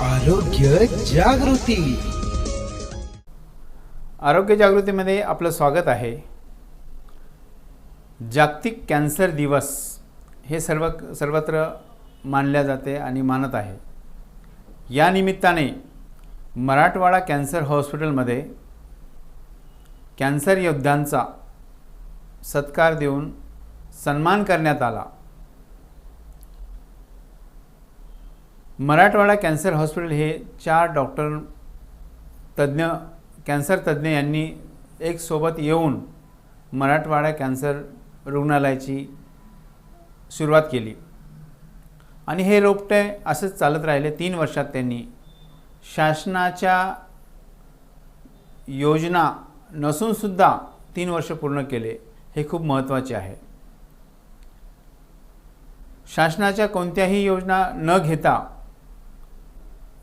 आरोग्य जागृती. आरोग्य जागृतीमध्ये आपलं स्वागत आहे. जागतिक कॅन्सर दिवस हे सर्व सर्वत्र मानल्या जाते आणि मानत आहे. या निमित्ताने मराठवाडा कॅन्सर हॉस्पिटलमध्ये कॅन्सर योद्ध्यांचा सत्कार देऊन सन्मान करण्यात आला. मराठवाडा कॅन्सर हॉस्पिटल हे चार डॉक्टर तज्ज्ञ कॅन्सर तज्ज्ञ यांनी एक सोबत येऊन मराठवाडा कॅन्सर रुग्णालयाची सुरुवात केली. आणि हे रोपटे असंच चालत राहिले. तीन वर्षात त्यांनी शासनाच्या योजना नसूनसुद्धा तीन वर्ष पूर्ण केले. हे खूप महत्त्वाचे आहे. शासनाच्या कोणत्याही योजना न घेता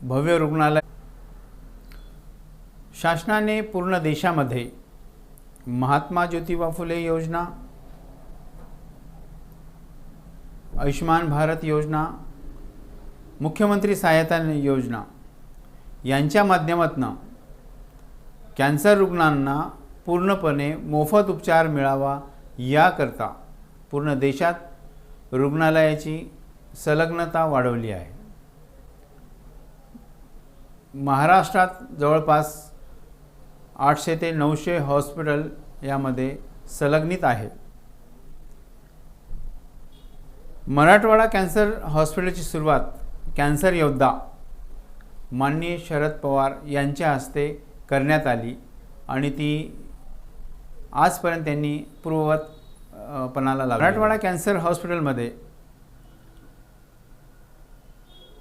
भव्य रुग्णालय. शासनाने पूर्ण देशामध्ये महात्मा ज्योतिबा फुले योजना आयुष्मान भारत योजना मुख्यमंत्री सहायता योजना यांच्या माध्यमातून कॅन्सर रुग्णांना पूर्णपणे मोफत उपचार मिळावा याकरता पूर्ण देशात रुग्णालयाची संलग्नता वाढवली आहे. महाराष्ट्रात जवळपास आठशे ते नऊशे हॉस्पिटल यामध्ये संलग्नित आहे. मराठवाडा कॅन्सर हॉस्पिटलची सुरुवात कॅन्सर योद्धा माननीय शरद पवार यांच्या हस्ते करण्यात आली आणि ती आजपर्यंत त्यांनी पूर्ववत पणाला लागली मराठवाडा कॅन्सर हॉस्पिटलमध्ये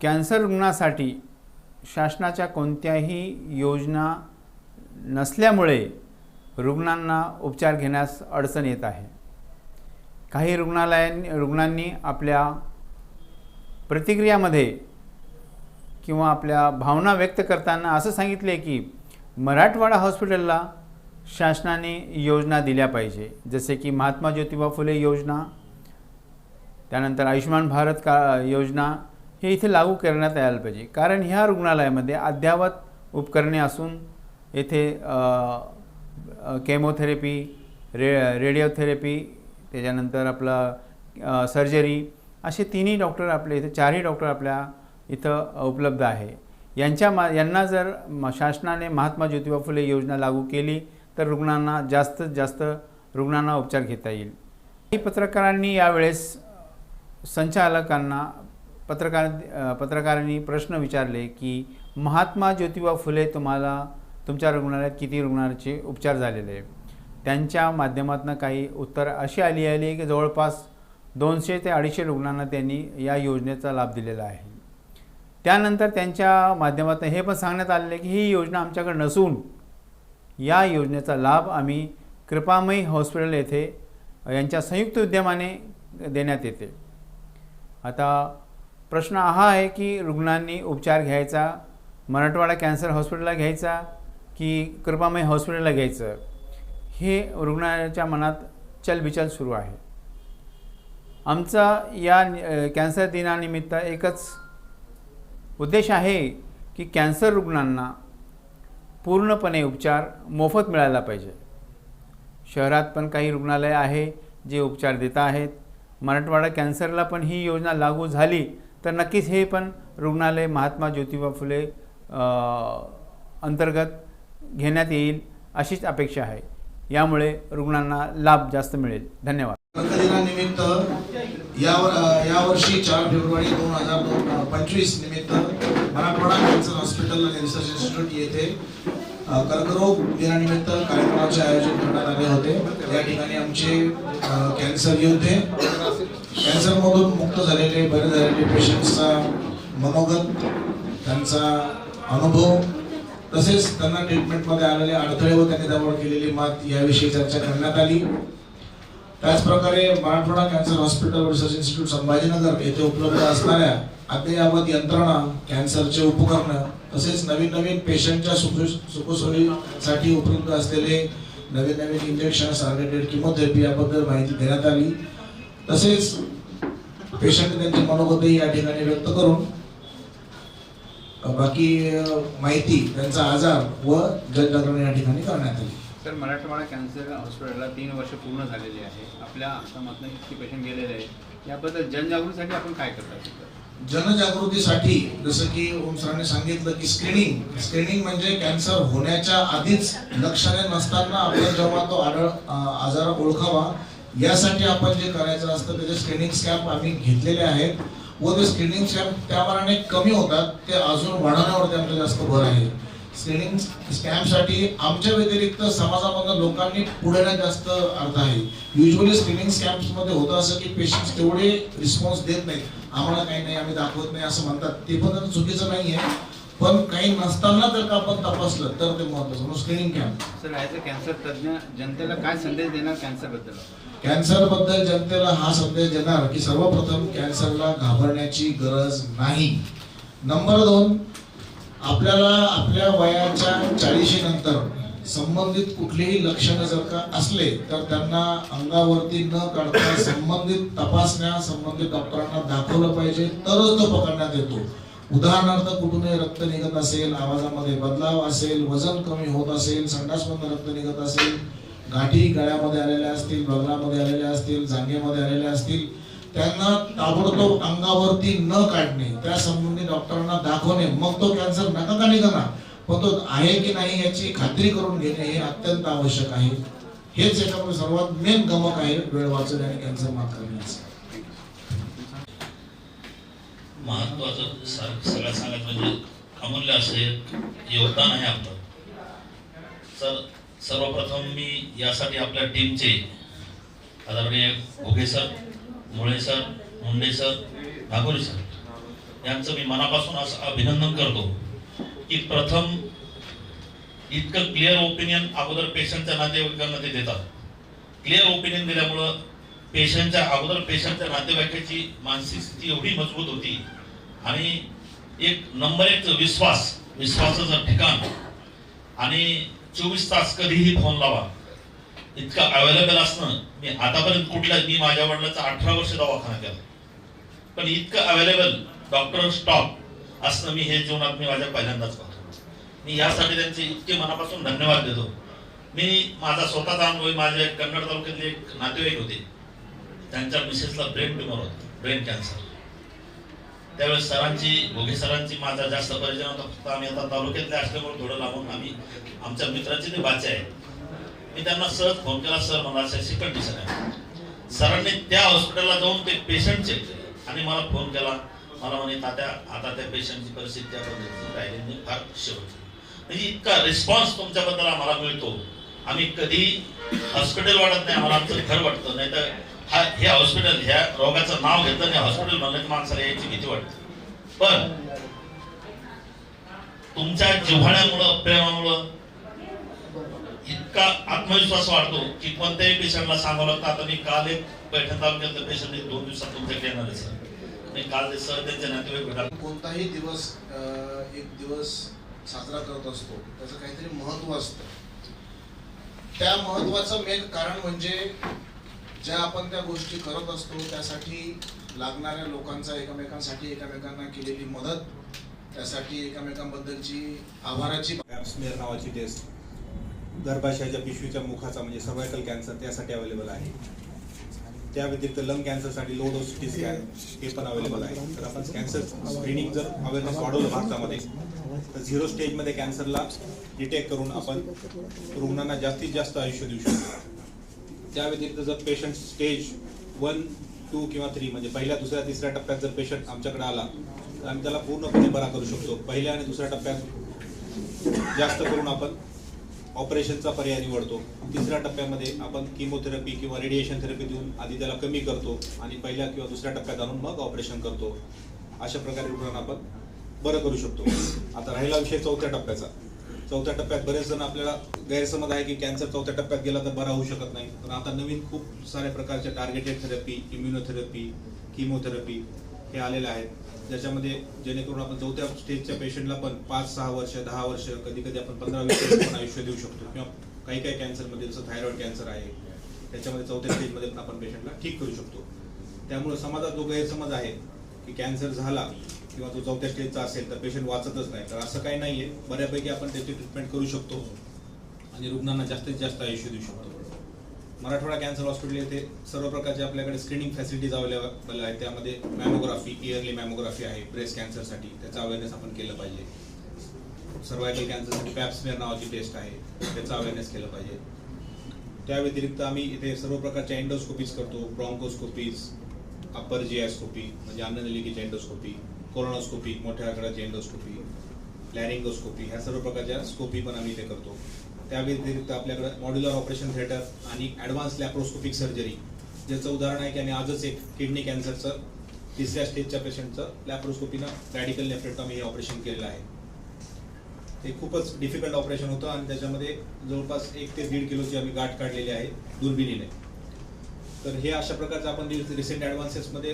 कॅन्सर रुग्णासाठी शासनाच्या कोणत्याही योजना नसल्यामुळे रुग्णांना उपचार घेण्यास अडचण येत आहे. काही रुग्णालयांनी रुग्णांनी आपल्या प्रतिक्रियामध्ये किंवा आपल्या भावना व्यक्त करताना असं सांगितले की मराठवाडा हॉस्पिटलला शासनाने योजना दिल्या पाहिजे. जसे की महात्मा ज्योतिबा फुले योजना त्यानंतर आयुष्मान भारत का योजना हे इथे लागू करण्यात यायला पाहिजे. कारण ह्या रुग्णालयामध्ये अद्ययावत उपकरणे असून येथे केमोथेरपी रे रेडिओथेरपी त्याच्यानंतर आपलं सर्जरी असे तिन्ही डॉक्टर आपले इथे चारही डॉक्टर आपल्या इथं उपलब्ध आहे. यांच्या मा यांना जर म शासनाने महात्मा ज्योतिबा फुले योजना लागू केली तर रुग्णांना जास्तीत जास्त रुग्णांना उपचार घेता येईल. काही पत्रकारांनी यावेळेस संचालकांना पत्रकार पत्रकारांनी प्रश्न विचारले की महात्मा ज्योतिबा फुले तुम्हाला तुमच्या रुग्णालयात किती रुग्णांचे उपचार झालेले आहे त्यांच्या माध्यमातून काही उत्तर अशी आली आली की जवळपास दोनशे ते अडीचशे रुग्णांना त्यांनी या योजनेचा लाभ दिलेला आहे. त्यानंतर त्यांच्या माध्यमातून हे पण सांगण्यात आलेलं आहे की ही योजना आमच्याकडे नसून या योजनेचा लाभ आम्ही कृपामयी हॉस्पिटल येथे यांच्या संयुक्त उद्यमाने देण्यात येते. आता प्रश्न हा आहे की रुग्णांनी उपचार घ्यायचा मराठवाडा कॅन्सर हॉस्पिटलला घ्यायचा की कृपामय हॉस्पिटलला घ्यायचं? हे रुग्णाच्या मनात चलबिचल सुरू आहे. आमचा या कॅन्सर दिनानिमित्त एकच उद्देश आहे की कॅन्सर रुग्णांना पूर्णपणे उपचार मोफत मिळायला पाहिजे. शहरात पण काही रुग्णालय आहे जे उपचार देत आहेत. मराठवाडा कॅन्सरला पण ही योजना लागू झाली तर नक्कीच हे पण रुग्णालय महात्मा ज्योतिबा फुले अंतर्गत घेण्यात येईल अशीच अपेक्षा आहे. यामुळे रुग्णांना लाभ जास्त मिळेल. धन्यवाद. दिनानिमित्त या यावर्षी चार फेब्रुवारी दोन हजार दोन पंचवीस निमित्त मराठवाडा कॅन्सर हॉस्पिटल आणि रिसर्च इन्स्टिट्यूट येथे कर्करोग दिनानिमित्त कार्यक्रमाचे आयोजन करण्यात आले होते. या ठिकाणी आमचे कॅन्सर योद्धे कॅन्सरमधून मुक्त झालेले बरे झालेले पेशंट्सचा मनोगत त्यांचा अनुभव तसेच त्यांना ट्रीटमेंटमध्ये आलेले अडथळे व त्यांनी त्यावर केलेली मात याविषयी चर्चा करण्यात आली. त्याचप्रकारे Marathwada cancer hospital research institute Sambhajinagar येथे उपलब्ध असणाऱ्या अद्ययावत यंत्रणा कॅन्सरचे उपकरणं तसेच नवीन नवीन पेशंटच्या सुखसोयीसाठी उपलब्ध असलेले नवीन नवीन इंजेक्शन टार्गेटेड किमोथेरपी याबद्दल माहिती देण्यात आली. तसेच पेशंट त्यांचे मनोगतही या ठिकाणी व्यक्त करून बाकी माहिती त्यांचा आजार व जनजागरण या ठिकाणी करण्यात आली. तर मराठवाडा कॅन्सर हॉस्पिटलला तीन वर्ष पूर्ण झालेली आहे. आपल्या आश्रमातून किती पेशंट गेलेले आहेत. याबद्दल जनजागृतीसाठी आपण काय करता जनजागृतीसाठी जसं की ओम सरांनी सांगितलं की स्क्रीनिंग स्क्रीनिंग म्हणजे कॅन्सर होण्याच्या आधीच लक्षणे नसताना आपला जेव्हा तो आढळ आजार ओळखावा यासाठी आपण जे करायचं असतं त्याचे स्क्रीनिंग स्कॅम्प आम्ही घेतलेले आहेत व ते स्क्रीनिंग स्कॅम्प त्यामानाने कमी होतात ते अजून वाढवण्यावरती आमचं जास्त भर आहे. स्क्रीनिंग स्कॅम्पसाठी आमच्या व्यतिरिक्त समाजामधल्या लोकांनी पुढे जास्त अर्थ आहे. युजली स्क्रीनिंग स्कॅम्पमध्ये होतं असं की पेशंट्स तेवढे रिस्पॉन्स देत नाहीत. आम्हाला काही नाही आम्ही दाखवत नाही असं म्हणतात. ते पण जरा चुकीचं नाही आहे पण काही नसताना जर का आपण तपासलं तर ते महत्वाचं म्हणून screening camp sir as a cancer तज्ज्ञ जनतेला काय संदेश देणार कॅन्सरबद्दल कॅन्सरबद्दल जनतेला हा संदेश देणार की सर्वप्रथम कॅन्सरला घाबरण्याची गरज नाही. नंबर दोन आपल्याला आपल्या वयाच्या चाळीशी नंतर संबंधित कुठलीही लक्षणं जर का असले तर त्यांना अंगावरती न काढता संबंधित तपासण्या संबंधित डॉक्टरांना दाखवलं पाहिजे तरच तो पकडण्यात येतो. उदाहरणार्थ कुठूनही रक्त निघत असेल आवाजामध्ये बदलाव असेल वजन कमी होत असेल संडासमधून रक्त निघत असेल गाठी गळ्यामध्ये आलेल्या असतील बगलामध्ये आलेल्या असतील जांगेमध्ये आलेल्या असतील त्यांना ताबडतोब अंगावरती न काढणे त्या संबंधी डॉक्टरांना दाखवणे मग तो कॅन्सर नका का निघाला पण तो आहे की नाही याची खात्री करून घेणे हे अत्यंत आवश्यक आहे. हेच याच्यामध्ये सर्वात मेन गमक आहे वेळ वाचवणे आणि कॅन्सर मात करण्याचं. महत्वाचं सर सगळ्यात सांगायचं म्हणजे अमूल्य असे योगदान आहे आपलं. सर सर्वप्रथम मी यासाठी आपल्या टीमचे आदरणीय Ghoge sir Mule sir Munde sir Nagori sir यांचं मी मनापासून असं अभिनंदन करतो की प्रथम इतकं क्लिअर ओपिनियन अगोदर पेशंटच्या नातेवाईकांना ते देतात. क्लिअर ओपिनियन दिल्यामुळं पेशंटच्या अगोदर पेशंटच्या नातेवाईकाची मानसिक स्थिती एवढी मजबूत होती आणि एक नंबर एक विश्वास विश्वासाचं ठिकाण आणि चोवीस तास कधीही फोन लावा. इतकं अवेलेबल असणं मी आतापर्यंत कुठल्या मी माझ्या वडिलाचा अठरा वर्ष दवाखाना केला. पण इतकं अवेलेबल डॉक्टर स्टॉप असणं मी हे जीवनात मी माझ्या पहिल्यांदाच पाहतो. मी यासाठी त्यांचे इतके मनापासून धन्यवाद देतो. मी माझा स्वतःचा अनुभव माझ्या कन्नड तालुक्यातले एक नातेवाईक होते. त्यांच्या मिसेसला ब्रेन ट्युमर होता ब्रेन कॅन्सर त्यावेळेस सरांची भोगे सरांची माझा जास्त परिचय नव्हता फक्त आम्ही आता तालुक्यातले असल्यामुळे थोडं लांबून आम्ही आमच्या मित्राचे ते वाचे आहेत मी त्यांना सहज फोन केला सर मला असं अशी कंडिशन आहे सरांनी त्या हॉस्पिटलला जाऊन ते पेशंट चेक केले आणि मला फोन केला. मला म्हणे तात्या आता त्या पेशंटची परिस्थिती त्या पद्धतीने राहिली मी फार शेवटची म्हणजे इतका रिस्पॉन्स तुमच्याबद्दल आम्हाला मिळतो. आम्ही कधी हॉस्पिटल वाटत नाही आम्हाला आमचं घर वाटतं. नाही तर हा हे हॉस्पिटल ह्या रोगाचं नाव घेतलं हॉस्पिटल म्हणलं की माणसाला याची भीती वाटते. पण तुमच्या जिव्हाळ्यामुळं प्रेमामुळं इतका आत्मविश्वास वाढतो की कोणत्याही पेशंटला सांगावं लागतं आता मी काल एक पैठण तालुक्यातलं पेशंट एक दोन दिवसात तुमच्याकडे येणार आहे सर मी काल ते सर त्यांच्या नातेवाईक भेटा कोणताही दिवस एक दिवस साजरा करत असतो त्याचं काहीतरी महत्त्व असतं. त्या महत्वाचं मेन कारण म्हणजे ज्या आपण त्या गोष्टी करत असतो त्यासाठी लागणाऱ्या लोकांचा एकमेकांसाठी एकमेकांना केलेली मदत त्यासाठी एकमेकांबद्दलची आभाराची स्मेअर नावाची टेस्ट गर्भाशयाच्या पिशवीच्या मुखाचा म्हणजे सर्वायकल कॅन्सर त्यासाठी अवेलेबल आहे. त्या व्यतिरिक्त लंग कॅन्सरसाठी लो डोस टी स्कॅन हे पण अवेलेबल आहे. तर आपण कॅन्सर स्क्रीनिंग जर अवेअरनेस वाढवलं भारतामध्ये तर झिरो स्टेजमध्ये कॅन्सरला डिटेक्ट करून आपण रुग्णांना जास्तीत जास्त आयुष्य देऊ शकतो. त्या व्यतिरिक्त जर पेशंट स्टेज वन टू किंवा थ्री म्हणजे पहिल्या दुसऱ्या तिसऱ्या टप्प्यात जर पेशंट आमच्याकडे आला तर आम्ही त्याला पूर्णपणे बरा करू शकतो. पहिल्या आणि दुसऱ्या टप्प्यात जास्त करून आपण ऑपरेशनचा पर्याय निवडतो. तिसऱ्या टप्प्यामध्ये आपण किमोथेरपी किंवा रेडिएशन थेरपी देऊन आधी त्याला कमी करतो आणि पहिल्या किंवा दुसऱ्या टप्प्यात आणून मग ऑपरेशन करतो. अशा प्रकारे रुग्णांना आपण बरं करू शकतो. आता राहिला विषय चौथ्या टप्प्याचा. चौथ्या टप्प्यात बरेच जण आपल्याला गैरसमज आहे की कॅन्सर चौथ्या टप्प्यात गेला तर बरा होऊ शकत नाही. पण आता नवीन खूप साऱ्या प्रकारच्या टार्गेटेड थेरपी इम्युनोथेरपी किमोथेरपी हे आलेले आहेत. ज्याच्यामध्ये जेणेकरून आपण चौथ्या स्टेजच्या पेशंटला पण पाच सहा वर्ष दहा वर्ष कधी कधी आपण पंधरा वीस वर्ष पण आयुष्य देऊ शकतो. किंवा काही काही कॅन्सरमध्ये जसं थायरॉइड कॅन्सर आहे त्याच्यामध्ये चौथ्या स्टेजमध्ये पण आपण पेशंटला ठीक करू शकतो. त्यामुळे समाजात जो गैरसमज आहे की कॅन्सर झाला किंवा तो चौथ्या स्टेजचा असेल तर पेशंट वाचतच नाही. तर असं काही नाहीये. बऱ्यापैकी आपण त्याची ट्रीटमेंट करू शकतो. आणि रुग्णांना जास्तीत जास्त आयुष्य देऊ शकतो. मराठवाडा कॅन्सर हॉस्पिटल येथे सर्व प्रकारचे आपल्याकडे स्क्रीनिंग फॅसिलिटीज अवेलेबल आहेत. त्यामध्ये मॅमोग्राफी इयरली मॅमोग्राफी आहे ब्रेस्ट कॅन्सरसाठी त्याचा अवेअरनेस आपण केलं पाहिजे. सर्वायकल कॅन्सरसाठी पॅप्समेअर नावाची टेस्ट आहे. त्याचा अवेअरनेस केलं पाहिजे. त्या व्यतिरिक्त आम्ही इथे सर्व प्रकारच्या एंडोस्कोपीज करतो. ब्रॉन्कोस्कोपीज अप्पर जिआयस्कोपी म्हणजे अन्ननलिकेची एंडोस्कोपी कोरोनोस्कोपी मोठ्या आकाराची एंडोस्कोपी लॅरिंगोस्कोपी ह्या सर्व प्रकारच्या स्कोपी पण आम्ही इथे करतो. त्या व्यतिरिक्त आपल्याकडे मॉड्युलर ऑपरेशन थिएटर आणि ॲडव्हान्स लॅप्रोस्कोपिक सर्जरी ज्याचं उदाहरण आहे की आम्ही आजच एक किडनी कॅन्सरचं तिसऱ्या स्टेजच्या पेशंटचं लॅप्रोस्कोपीनं रॅडिकल नेफ्रेटॉमी हे ऑपरेशन केलेलं आहे. ते खूपच डिफिकल्ट ऑपरेशन होतं आणि त्याच्यामध्ये जवळपास एक ते दीड किलोची आम्ही गाठ काढलेली आहे दुर्बिणीने. तर हे अशा प्रकारचं आपण रिसेंट ॲडव्हान्सेसमध्ये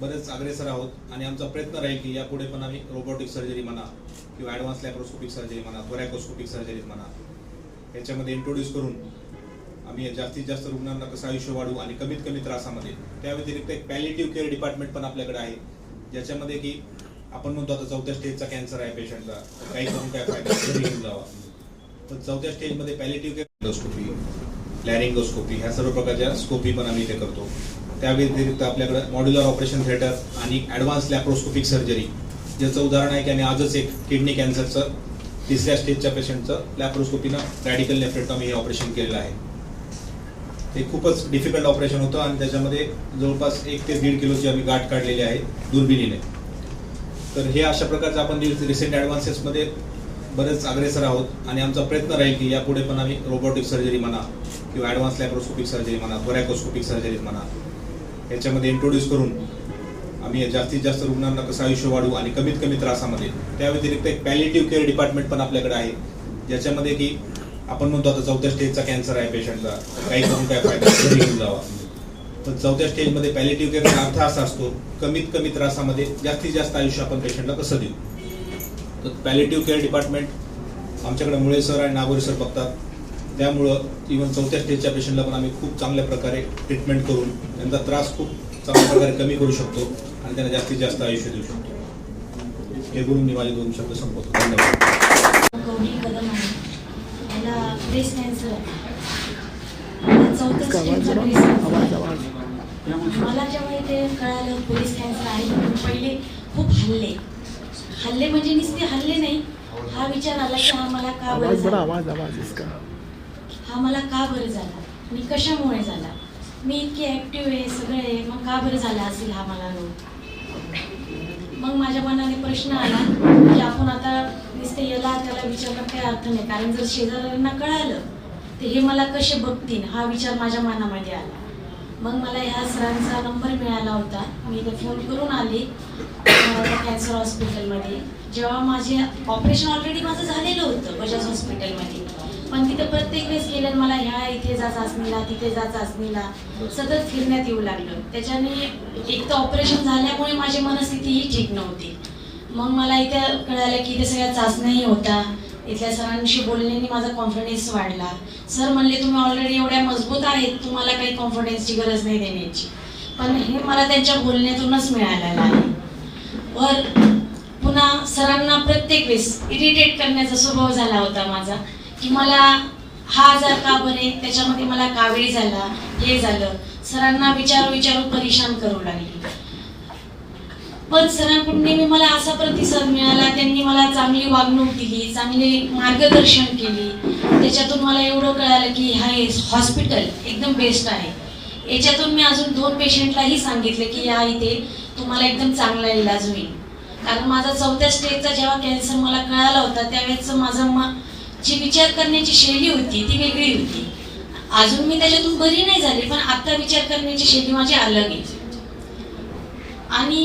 बरेच अग्रेसर आहोत आणि आमचा प्रयत्न राहील की यापुढे पण आम्ही रोबोटिक सर्जरी म्हणा किंवा ॲडव्हान्स लॅप्रोस्कोपिक सर्जरी म्हणा थोरॅकोस्कोपिक सर्जरी म्हणा याच्यामध्ये इंट्रोड्यूस करून आम्ही जास्तीत जास्त रुग्णांना कसं आयुष्य वाढवू आणि कमीत कमी त्रासामध्ये त्या व्यतिरिक्त एक पॅलिटिव्ह केअर डिपार्टमेंट पण आपल्याकडे आहे ज्याच्यामध्ये की आपण म्हणतो आता चौथ्या स्टेजचा कॅन्सर आहे पेशंटचा काही करून काय फायदा घेऊन जावा. तर चौथ्या स्टेजमध्ये पॅलिटिव्ह केअर लॅरिंगोस्कोपी ह्या सर्व प्रकारच्या स्कोपी पण आम्ही इथे करतो. त्या व्यतिरिक्त आपल्याकडे मॉड्युलर ऑपरेशन थिएटर आणि ॲडव्हान्स लॅप्रोस्कोपिक सर्जरी ज्याचं उदाहरण आहे की आम्ही आजच एक किडनी कॅन्सरचं तिसऱ्या स्टेजच्या पेशंटचं लॅप्रोस्कोपीनं रॅडिकल नेफ्रेटॉमी हे ऑपरेशन केलेलं आहे. ते खूपच डिफिकल्ट ऑपरेशन होतं आणि त्याच्यामध्ये जवळपास एक ते दीड किलोची आम्ही गाठ काढलेली आहे दुर्बिणीने. तर हे अशा प्रकारचं आपण रिसेंट ॲडव्हान्सेसमध्ये बरेच अग्रेसर आहोत आणि आमचा प्रयत्न राहील की यापुढे पण आम्ही रोबोटिक सर्जरी म्हणा किंवा ॲडव्हान्स लॅप्रोस्कोपिक सर्जरी म्हणा थोरॅकोस्कोपिक सर्जरी म्हणा याच्यामध्ये इंट्रोड्यूस करून आम्ही जास्तीत जास्त रुग्णांना कसं आयुष्य वाढवू आणि कमीत कमी त्रासामध्ये. त्या व्यतिरिक्त एक पॅलिटिव्ह केअर डिपार्टमेंट पण आपल्याकडे आहे. ज्याच्यामध्ये की आपण म्हणतो आता चौथ्या स्टेजचा कॅन्सर आहे पेशंटचा काही करून काय फायदा घेऊन जावा. तर चौथ्या स्टेजमध्ये पॅलिटिव्ह केअरचा अर्थ असा असतो कमीत कमी त्रासामध्ये जास्तीत जास्त आयुष्य आपण पेशंटला कसं देऊ? तर पॅलिटिव्ह केअर डिपार्टमेंट आमच्याकडे मुळे सर आणि नागोरी सर बघतात. त्यामुळं इव्हन चौथ्या स्टेजच्या पेशंटला पण आम्ही खूप चांगल्या प्रकारे ट्रीटमेंट करून त्यांचा त्रास खूप चांगल्या प्रकारे कमी करू शकतो आणि त्यांना जास्तीत जास्त आयुष्य देऊ शकतो. हे बोलून मी माझे दोन शब्द संपवतो. धन्यवाद. मला जेव्हा इथे कळालं पोलीस कॅन्सर आहे पहिले खूप हल्ले. हल्ले म्हणजे नुसते हल्ले नाही. हा विचार आला की हा मला का बरं झाला? हा मला का बरं झाला? आणि कशामुळे झाला? मी इतकी ॲक्टिव्ह आहे सगळे आहे मग का बरं झाला असेल हा मला रोग? मग माझ्या मनाने प्रश्न आला की आपण आता नुसते याला त्याला विचारण्यात काही अर्थ नाही. कारण जर शेजाऱ्यांना कळालं तर हे मला कसे बघतील? हा विचार माझ्या मनामध्ये आला. मग मला ह्या सरांचा नंबर मिळाला होता. मी इथे फोन करून आले. कॅन्सर हॉस्पिटलमध्ये जेव्हा माझे ऑपरेशन ऑलरेडी माझं झालेलं होतं बजाज हॉस्पिटलमध्ये पण तिथं प्रत्येक वेळेस गेल्यानं मला ह्या इथे जा चाचणीला तिथे जा चाचणीला. सतत फिरण्यात येऊ लागलं. त्याच्याने एक तर ऑपरेशन झाल्यामुळे माझी मनस्थितीही ठीक नव्हती. मग मला इथे कळालं की इथे सगळ्या चाचण्याही होता. इथल्या सरांशी बोलण्याने माझा कॉन्फिडन्स वाढला. सर म्हणले तुम्ही ऑलरेडी एवढ्या मजबूत आहेत. तुम्हाला काही कॉन्फिडन्सची गरज नाही देण्याची. पण हे मला त्यांच्या बोलण्यातूनच मिळालेलं आहे. वर पुन्हा सरांना प्रत्येक वेळेस इरिटेट करण्याचा स्वभाव झाला होता माझा. की मला हा आजार का बरे त्याच्यामध्ये मला कावीळ झाला हे झालं सरांना विचारू विचारू परेशान करू लागली. पण सरांकडून नेहमी मला असा प्रतिसाद मिळाला त्यांनी मला चांगली वागणूक दिली चांगले मार्गदर्शन केली. त्याच्यातून मला एवढं कळालं की हा हॉस्पिटल एकदम बेस्ट आहे. याच्यातून मी अजून दोन पेशंटलाही सांगितलं की या इथे तुम्हाला एकदम चांगला इलाज होईल. कारण माझा चौथ्या स्टेजचा जेव्हा कॅन्सर मला कळाला होता त्यावेळेस माझं म जी विचार करण्याची शैली होती ती वेगळी होती. अजून मी त्याच्यातून बरी नाही झाली पण आता विचार करण्याची शैली माझी अलग आहे आणि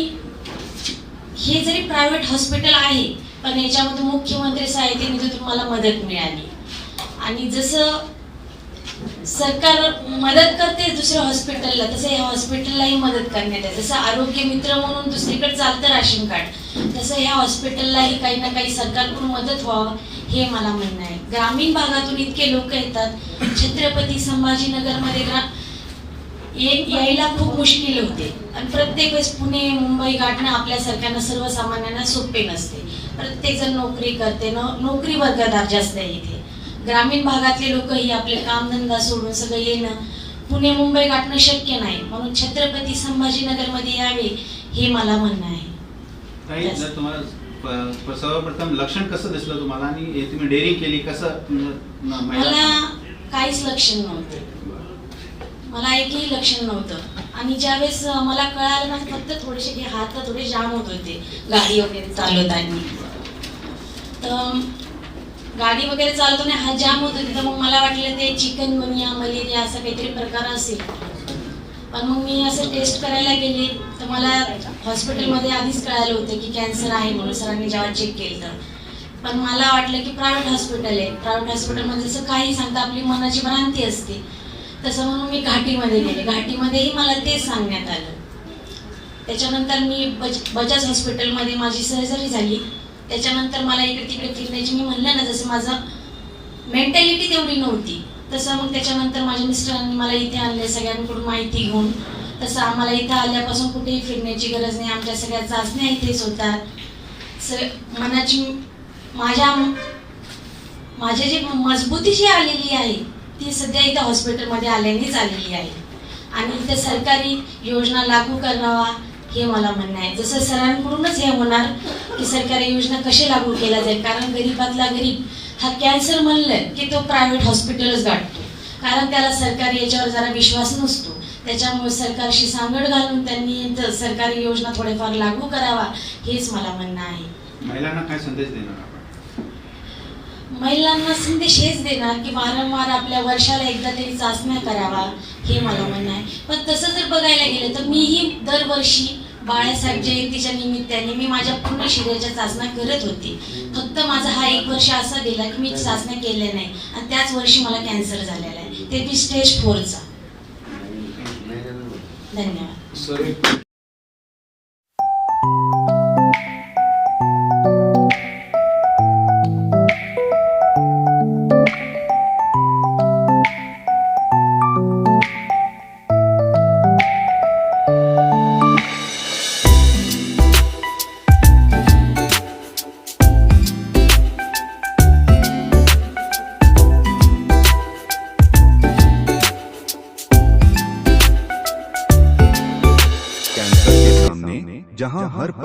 हे जरी प्रायव्हेट हॉस्पिटल आहे पण याच्यामध्ये मुख्यमंत्री सहायतेनिधीतून मला मदत मिळाली. आणि जसं सरकार मदत करते दुसऱ्या हॉस्पिटलला तसं या हॉस्पिटललाही मदत करण्यात आहे जसं आरोग्य मित्र म्हणून दुसरीकडे चालतं राशन कार्ड तसं या हॉस्पिटललाही काही ना काही सरकारकडून मदत व्हावं हे मला म्हणणं आहे. ग्रामीण भागातून इतके लोक येतात छत्रपती संभाजीनगरमध्ये ग्रा ये- यायला खूप मुश्किल होते. आणि प्रत्येक वेळेस पुणे मुंबई गाठणं आपल्यासारख्यांना सर्वसामान्यांना सोपे नसते. प्रत्येक जण नोकरी करते. न नोकरी वर्गदार जास्त आहे इथे. ग्रामीण भागातले लोक ही आपले कामधंदा सोडून सगळं येणं पुणे मुंबई गाठणं शक्य नाही. म्हणून छत्रपती संभाजीनगरमध्ये यावे हे मला म्हणणं आहे. सर्वप्रथम लक्षण कसं दिसलं तुम्हाला? आणि हे तुम्ही डेअरिंग केली कसं मला काहीच लक्षण नव्हतं. मला एकही लक्षण नव्हतं. आणि ज्यावेळेस मला कळालं ना फक्त थोडेसे हे हात थोडे जाम होत होते गाडी वगैरे चालवताना. तर गाडी वगैरे चालवताना हात जाम होत होते. तर मग मला वाटलं ते चिकन मनिया मलेरिया असा काहीतरी प्रकार असेल. पण मग मी असं टेस्ट करायला गेले. तर मला हॉस्पिटलमध्ये आधीच कळालं होतं की कॅन्सर आहे म्हणून सरांनी जेव्हा चेक केलं. तर पण मला वाटलं की प्रायव्हेट हॉस्पिटल आहे. प्रायव्हेट हॉस्पिटलमध्ये जसं काही सांगता आपली मनाची भ्रांती असते. तसं म्हणून मी घाटीमध्ये गेले. घाटीमध्येही मला तेच सांगण्यात आलं. त्याच्यानंतर मी बज बजाज हॉस्पिटलमध्ये माझी सर्जरी झाली. त्याच्यानंतर मला इकडे तिकडे फिरण्याची मी म्हणलं ना जसं माझं मेंटॅलिटी तेवढी नव्हती. तसं मग त्याच्यानंतर माझ्या मिस्टरांनी मला इथे आणले सगळ्यांकडून माहिती घेऊन. तसं आम्हाला इथं आल्यापासून कुठेही फिरण्याची गरज नाही. आमच्या सगळ्या चाचण्या इथेच होतात. सर मनाची माझ्या माझी जी मजबूती जी आलेली आहे ती सध्या इथं हॉस्पिटलमध्ये आल्यानेच आलेली आहे. आणि इथं सरकारी योजना लागू करावा हे मला म्हणणं आहे. जसं सरांकडूनच हे होणार की सरकारी योजना कसे लागू केल्या जाईल? कारण गरीबातला गरीब हा कॅन्सर म्हणलं की तो प्रायव्हेट हॉस्पिटलच गाठतो. कारण त्याला सरकारी याच्यावर जरा विश्वास नसतो. त्याच्यामुळे सरकारशी सांगड घालून त्यांनी सरकारी योजना थोडेफार लागू करावा हेच मला म्हणणं आहे. महिलांना काय संदेश देणार महिलांना संदेश हेच देणार की वारंवार आपल्या वर्षाला एकदा तरी चाचण्या करावा हे मला म्हणणं आहे. पण तसं जर बघायला गेलं तर मीही दरवर्षी बाळासाहेब जयंतीच्या निमित्ताने मी माझ्या पूर्ण शरीराच्या चाचण्या करत होते. फक्त माझा हा एक वर्ष असा गेला की मी चाचण्या केल्या नाही. आणि त्याच वर्षी मला कॅन्सर झालेला आहे. ते बी स्टेज फोरचा. धन्यवाद.